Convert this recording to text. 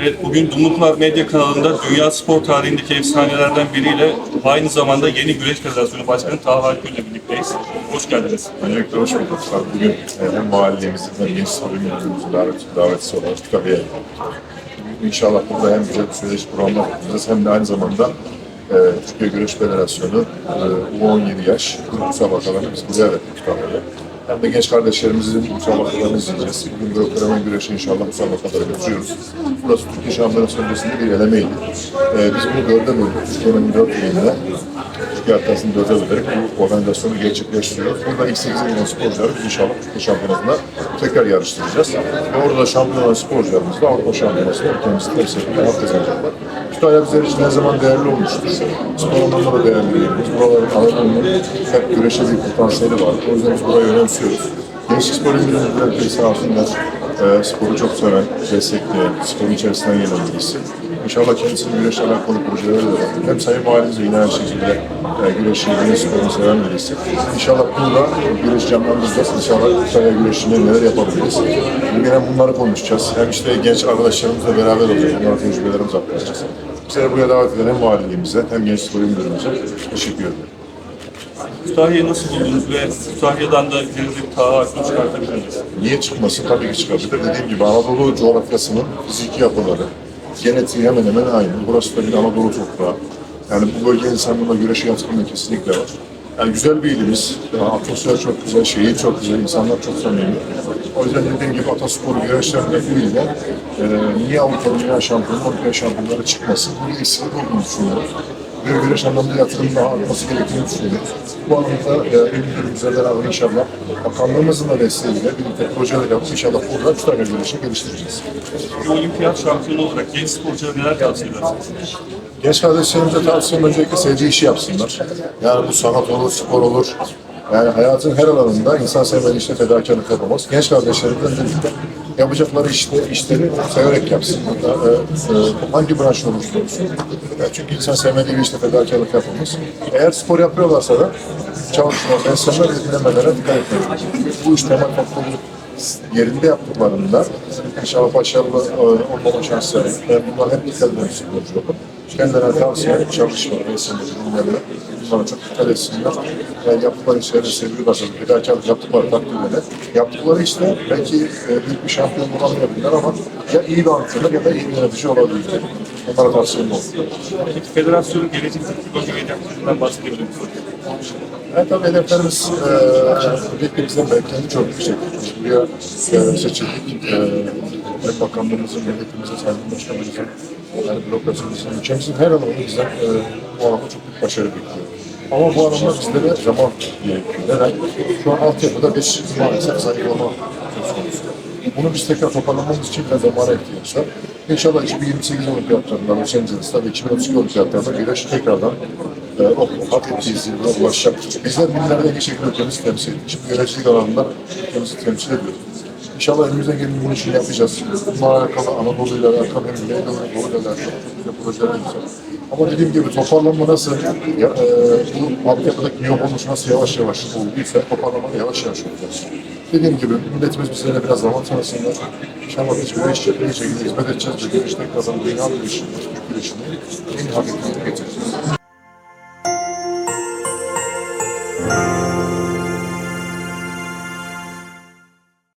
Evet, bugün Dumluklar Medya kanalında dünya spor tarihindeki efsanelerden biriyle aynı zamanda Yeni Güreş Federasyonu Başkanı Taha Algül ile birlikteyiz. Hoş geldiniz. Öncelikle hoş bulduk. Bugün e, hem mahallemizin hem genç spor ünlülerimizi davet, davetsiz olarak Kütahya'ya. İnşallah burada hem güzel bir süreç programlar yapacağız hem de aynı zamanda e, Türkiye Güreş Federasyonu e, U17 yaş grup müsabakalarını biz buraya verdik Kütahya'da. Hem de genç kardeşlerimizin müsabakalarını izleyeceğiz. Bugün Gökdelen Güreş'i inşallah müsabakalara götürüyoruz. Burası Türkiye Şampiyonası öncesinde bir elemeydi. E, biz bunu dörde böldük. Türkiye'nin dört ilinde Türkiye haftasını dörde bölerek bu organizasyonu gerçekleştiriyoruz. Burada ilk 8 milyon sporcularımız inşallah Türkiye şampiyonasında tekrar yarıştıracağız. Ve orada şampiyon olan sporcularımız da Avrupa şampiyonasında ülkemizi temsil etmeye hak kazanacaklar. Kütahya bizler için her zaman değerli olmuştur. Spor anlamda da değerli yerimiz. Buraların alanının hep güreşe bir potansiyeli var. O yüzden biz burayı önemsiyoruz. Gençlik spor ünlüleri sağ olsunlar. E, sporu çok seven, destekleyen, sporun içerisinden gelen birisi. İnşallah kendisinin güreşle alakalı projeleri de var. Hem Sayın Valimiz yine aynı şekilde e, güreşi, güreş sporunu seven birisi. İnşallah burada güreş canlandıracağız. İnşallah Kütahya güreşinde neler yapabiliriz. Bugün hem bunları konuşacağız. Hem işte genç arkadaşlarımızla beraber olacağız. Onlara tecrübelerimizi aktaracağız. Bizleri buraya davet eden hem valiliğimize hem genç spor müdürümüze teşekkür ederim. Kütahya'yı nasıl buldunuz ve Kütahya'dan da gelecek Taha Algül çıkartabilir miyiz? Niye çıkması? Tabii ki çıkabilir. Dediğim gibi Anadolu coğrafyasının fiziki yapıları, genetiği hemen hemen aynı. Burası da bir Anadolu toprağı. Yani bu bölge insanlığına güreşe yatkınlığı kesinlikle var. Yani güzel bir ilimiz. Yani atmosfer çok güzel, şehir çok güzel, insanlar çok samimi. O yüzden dediğim gibi Atasporu güreşlerinde bu ilde e, niye Avrupa Dünya Şampiyonu, Avrupa Şampiyonları çıkmasın? Bu eksiklik olduğunu düşünüyorum. Ve güreş anlamda yatırım daha artması gerektiğini düşünüyorum. Bu anlamda e, ülkemizle beraber inşallah bakanlığımızın da desteğiyle birlikte projeler yapıp inşallah burada Kütahya güreşini geliştireceğiz. Bir olimpiyat şampiyonu olarak genç sporculara neler tavsiye edersiniz? Genç kardeşlerimize tavsiyem öncelikle sevdiği işi yapsınlar. Yani bu sanat olur, spor olur. Yani hayatın her alanında insan sevmediği işte fedakarlık yapamaz. Genç kardeşlerimizle öncelikle yapacakları işte, işleri severek yapsınlar. E, e, hangi branş olursa olsun. Yani çünkü insan sevmediği işte fedakarlık yapamaz. Eğer spor yapıyorlarsa da çalışma, beslenme ve dinlemelere dikkat etmek. Bu iş temel faktörü yerinde yaptıklarında inşallah başarılı e, olmama şansları ve bunlar hep dikkat sporcu olur. Kendilerine tavsiye ederim çalışma, beslenme, dinlenme. Bunlara çok dikkat etsinler. Yani yaptıkları işleri seviyorlarsa, fedakarlık yaptıkları takdirde yaptıkları işte belki e, büyük bir şampiyon olamayabilirler ama ya iyi bir antrenör ya da iyi bir yönetici olabilirler. Onlara tavsiyem olur. Peki federasyonun gelecekteki bölge hedeflerinden bahsedebilir misiniz? Evet tabii hedeflerimiz e, ülkemizden beklenti çok yüksek. Buraya e, seçildik. E, hem bakanlığımızın, milletimizin, sayın başkanımızın, yani bürokrasimizin, ülkemizin her alanında bizden e, bu alanda çok büyük başarı bekliyor. Ama bu alanda bizlere zaman gerekiyor. Neden? Şu an altyapıda bir maalesef zayıflama söz konusu. Bunu biz tekrar toparlamamız için de zamana ihtiyaç var. İnşallah 2028 olimpiyatlarında Los Angeles'ta ve 2032 olimpiyatlarında güreş tekrardan e, o ettiği zirveye ulaşacaktır. Bizler günlerde en iyi şekilde ülkemizi temsil ediyoruz. Şimdi güreşçilik alanında ülkemizi temsil ediyoruz. İnşallah elimizden gelen bunu işini yapacağız. Bununla alakalı Anadolu ile alakalı hem Güneydoğu ile alakalı çok projeler yapacağız. Ama dediğim gibi toparlanma nasıl, ya, e, bu altyapıdaki yok olmuş nasıl yavaş yavaş olduysa toparlanma yavaş yavaş olacağız. Dediğim gibi milletimiz bizlere biraz zaman tanısınlar. İnşallah biz güreş bir şekilde hizmet edeceğiz ve güreş tekrardan dünya güreşini, Türk güreşini en iyi hak ettiğini getireceğiz.